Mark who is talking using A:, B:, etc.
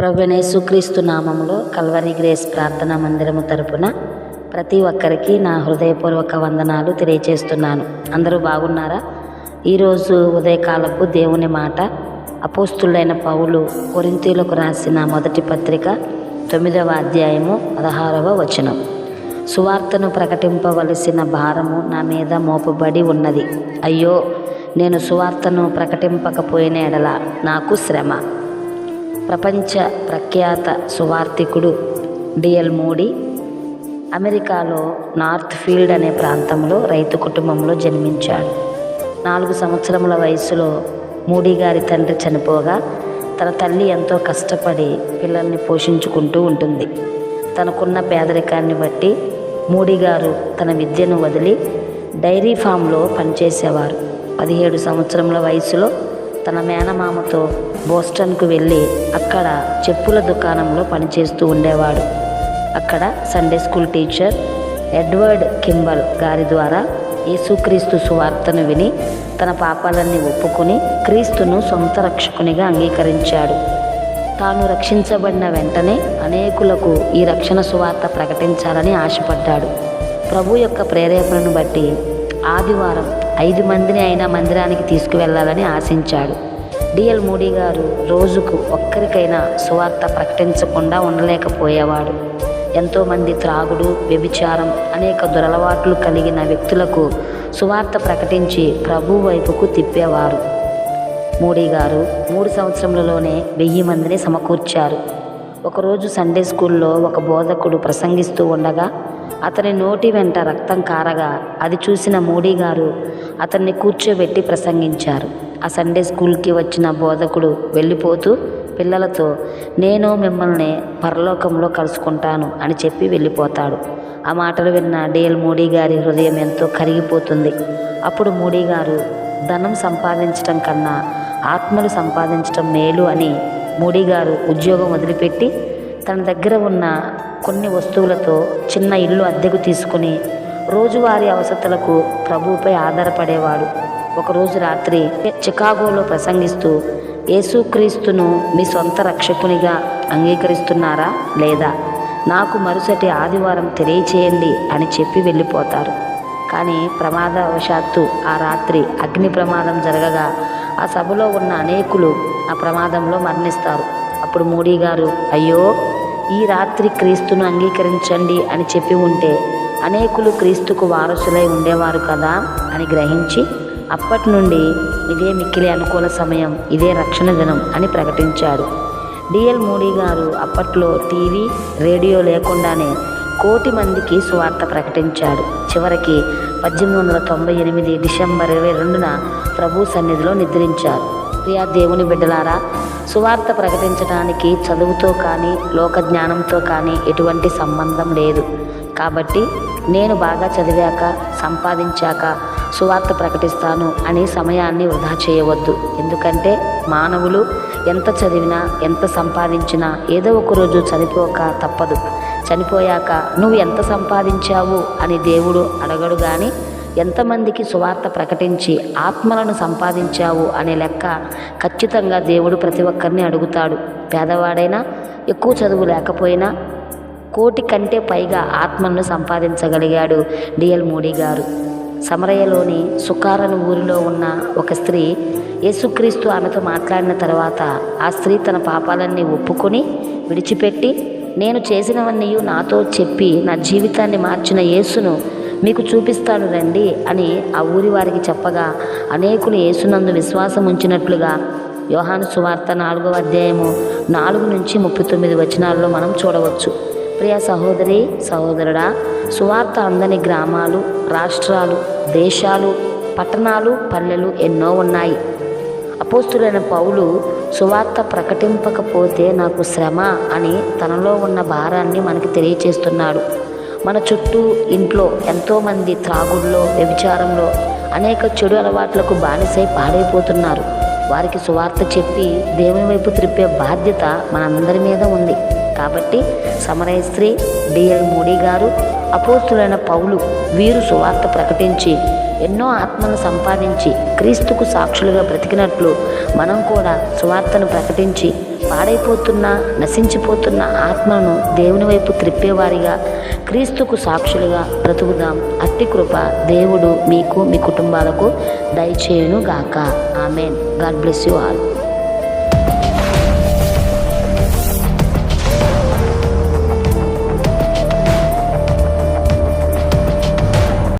A: ప్రభునేసుక్రీస్తు నామంలో Calvary grace ప్రార్థనా మందిరము తరపున ప్రతి ఒక్కరికి నా హృదయపూర్వక వందనాలు తెలియచేస్తున్నాను. అందరూ బాగున్నారా? ఈరోజు ఉదయకాలపు దేవుని మాట అపోస్తులైన పౌలు కొరింతీలకు రాసిన మొదటి పత్రిక తొమ్మిదవ అధ్యాయము పదహారవ వచనం. సువార్తను ప్రకటింపవలసిన భారము నా మీద మోపబడి ఉన్నది. అయ్యో నేను సువార్తను ప్రకటింపకపోయిన ఎడల నాకు శ్రమ. ప్రపంచ ప్రఖ్యాత సువార్థికుడు డిఎల్ మోడీ. అమెరికాలో నార్త్ ఫీల్డ్ అనే ప్రాంతంలో రైతు కుటుంబంలో జన్మించాడు. నాలుగు సంవత్సరముల వయసులో మోడీ గారి తండ్రి చనిపోగా తన తల్లి ఎంతో కష్టపడి పిల్లల్ని పోషించుకుంటూ ఉంటుంది. తనకున్న పేదరికాన్ని బట్టి మోడీ గారు తన విద్యను వదిలి డైరీ ఫామ్లో పనిచేసేవారు. పదిహేడు సంవత్సరముల వయసులో తన మేనమామతో బోస్టన్కు వెళ్ళి అక్కడ చెప్పుల దుకాణంలో పనిచేస్తూ ఉండేవాడు. అక్కడ Sunday school teacher Edward Kimball గారి ద్వారా యేసుక్రీస్తు సువార్తను విని తన పాపాలన్నీ ఒప్పుకొని క్రీస్తును సొంత రక్షకునిగా అంగీకరించాడు. తాను రక్షించబడిన వెంటనే అనేకులకు ఈ రక్షణ సువార్త ప్రకటించాలని ఆశపడ్డాడు. ప్రభు యొక్క ప్రేరేపణను బట్టి ఆదివారం ఐదు మందిని అయినా మందిరానికి తీసుకువెళ్ళాలని ఆశించాడు. డిఎల్ మోడీ గారు రోజుకు ఒక్కరికైనా సువార్త ప్రకటించకుండా ఉండలేకపోయేవాడు. ఎంతోమంది త్రాగుడు వ్యభిచారం అనేక దురలవాట్లు కలిగిన వ్యక్తులకు సువార్త ప్రకటించి ప్రభు వైపుకు తిప్పేవారు. మోడీ గారు మూడు సంవత్సరములలోనే వెయ్యి మందిని సమకూర్చారు. ఒకరోజు సండే స్కూల్లో ఒక బోధకుడు ప్రసంగిస్తూ ఉండగా అతని నోటి వెంట రక్తం కారగా అది చూసిన మోడీ గారు అతన్ని కూర్చోబెట్టి ప్రసంగించారు. ఆ సండే స్కూల్కి వచ్చిన బోధకుడు వెళ్ళిపోతూ పిల్లలతో నేను మిమ్మల్ని పరలోకంలో కలుసుకుంటాను అని చెప్పి వెళ్ళిపోతాడు. ఆ మాటలు విన్న డిఎల్ మోడీ గారి హృదయం ఎంతో కరిగిపోతుంది. అప్పుడు మోడీ గారు ధనం సంపాదించడం కన్నా ఆత్మలు సంపాదించడం మేలు అని మోడీ గారు ఉద్యోగం వదిలిపెట్టి తన దగ్గర ఉన్న కొన్ని వస్తువులతో చిన్న ఇల్లు అద్దెకు తీసుకుని రోజువారీ అవసరతలకు ప్రభువుపై ఆధారపడేవాడు. ఒకరోజు రాత్రి చికాగోలో ప్రసంగిస్తూ యేసుక్రీస్తును మీ సొంత రక్షకునిగా అంగీకరిస్తున్నారా? లేదా? నాకు మరుసటి ఆదివారం తెలియచేయండి అని చెప్పి వెళ్ళిపోతారు. కానీ ప్రమాదవశాత్తు ఆ రాత్రి అగ్ని ప్రమాదం జరగగా ఆ సభలో ఉన్న అనేకులు ఆ ప్రమాదంలో మరణిస్తారు. అప్పుడు మోడీ గారు అయ్యో! ఈ రాత్రి క్రీస్తును అంగీకరించండి అని చెప్పి ఉంటే అనేకులు క్రీస్తుకు వారసులై ఉండేవారు కదా అని గ్రహించి అప్పటి నుండి ఇదే మిక్కిలి అనుకూల సమయం ఇదే రక్షణ దినం అని ప్రకటించాడు డిఎల్ మోడీ గారు అప్పట్లో టీవీ రేడియో లేకుండానే కోటి మందికి సువార్త ప్రకటించాడు చివరికి పద్దెనిమిది వందల తొంభై ఎనిమిది డిసెంబర్ ఇరవై రెండున ప్రభు సన్నిధిలో నిద్రించారు. ప్రియా దేవుని బిడ్డలారా సువార్త ప్రకటించడానికి చదువుతో కానీ లోక జ్ఞానంతో కానీ ఎటువంటి సంబంధం లేదు. కాబట్టి నేను బాగా చదివాక సంపాదించాక సువార్త ప్రకటిస్తాను అని సమయాన్ని వృధా చేయవద్దు. ఎందుకంటే మానవులు ఎంత చదివినా ఎంత సంపాదించినా ఏదో ఒక రోజు చనిపోక తప్పదు. చనిపోయాక నువ్వు ఎంత సంపాదించావు అని దేవుడు అడగడు కానీ ఎంతమందికి సువార్త ప్రకటించి ఆత్మలను సంపాదించావు అనే లెక్క ఖచ్చితంగా దేవుడు ప్రతి ఒక్కరిని అడుగుతాడు. పేదవాడైనా ఎక్కువ చదువు లేకపోయినా కోటి కంటే పైగా ఆత్మలను సంపాదించగలిగాడు డిఎల్ మోడీ గారు. సమరయ్యలోని సుకారను ఊరిలో ఉన్న ఒక స్త్రీ యేసుక్రీస్తు ఆమెతో మాట్లాడిన తర్వాత ఆ స్త్రీ తన పాపాలన్నీ ఒప్పుకొని విడిచిపెట్టి నేను చేసినవన్నీ నాతో చెప్పి నా జీవితాన్ని మార్చిన యేసును మీకు చూపిస్తాడు రండి అని ఆ ఊరి వారికి చెప్పగా అనేకులు యేసునందు విశ్వాసం ఉంచినట్లుగా యోహాను సువార్త నాలుగవ అధ్యాయము నాలుగు నుంచి ముప్పై తొమ్మిది వచనాల్లో మనం చూడవచ్చు. ప్రియ సహోదరి సహోదరుడా సువార్త అందని గ్రామాలు రాష్ట్రాలు దేశాలు పట్టణాలు పల్లెలు ఎన్నో ఉన్నాయి. అపోస్తులైన పౌలు సువార్త ప్రకటింపకపోతే నాకు శ్రమ అని తనలో ఉన్న భారాన్ని మనకి తెలియచేస్తున్నాడు. మన చుట్టూ ఇంట్లో ఎంతోమంది త్రాగుల్లో వ్యభిచారంలో అనేక చెడు అలవాట్లకు బానిసై పాడైపోతున్నారు. వారికి సువార్త చెప్పి దేవుని వైపు త్రిప్పే బాధ్యత మనందరి మీద ఉంది. కాబట్టి సమరయ స్త్రీ డిఎల్ మోడీ గారు అపోస్తులైన పౌలు వీరు సువార్త ప్రకటించి ఎన్నో ఆత్మలను సంపాదించి క్రీస్తుకు సాక్షులుగా బ్రతికినట్లు మనం కూడా సువార్తను ప్రకటించి పాడైపోతున్న నశించిపోతున్న ఆత్మను దేవుని వైపు త్రిప్పేవారిగా క్రీస్తుకు సాక్షులుగా బ్రతుకుదాం. అట్టి కృప దేవుడు మీకు మీ కుటుంబాలకు దయచేయును గాక amen. God bless you all.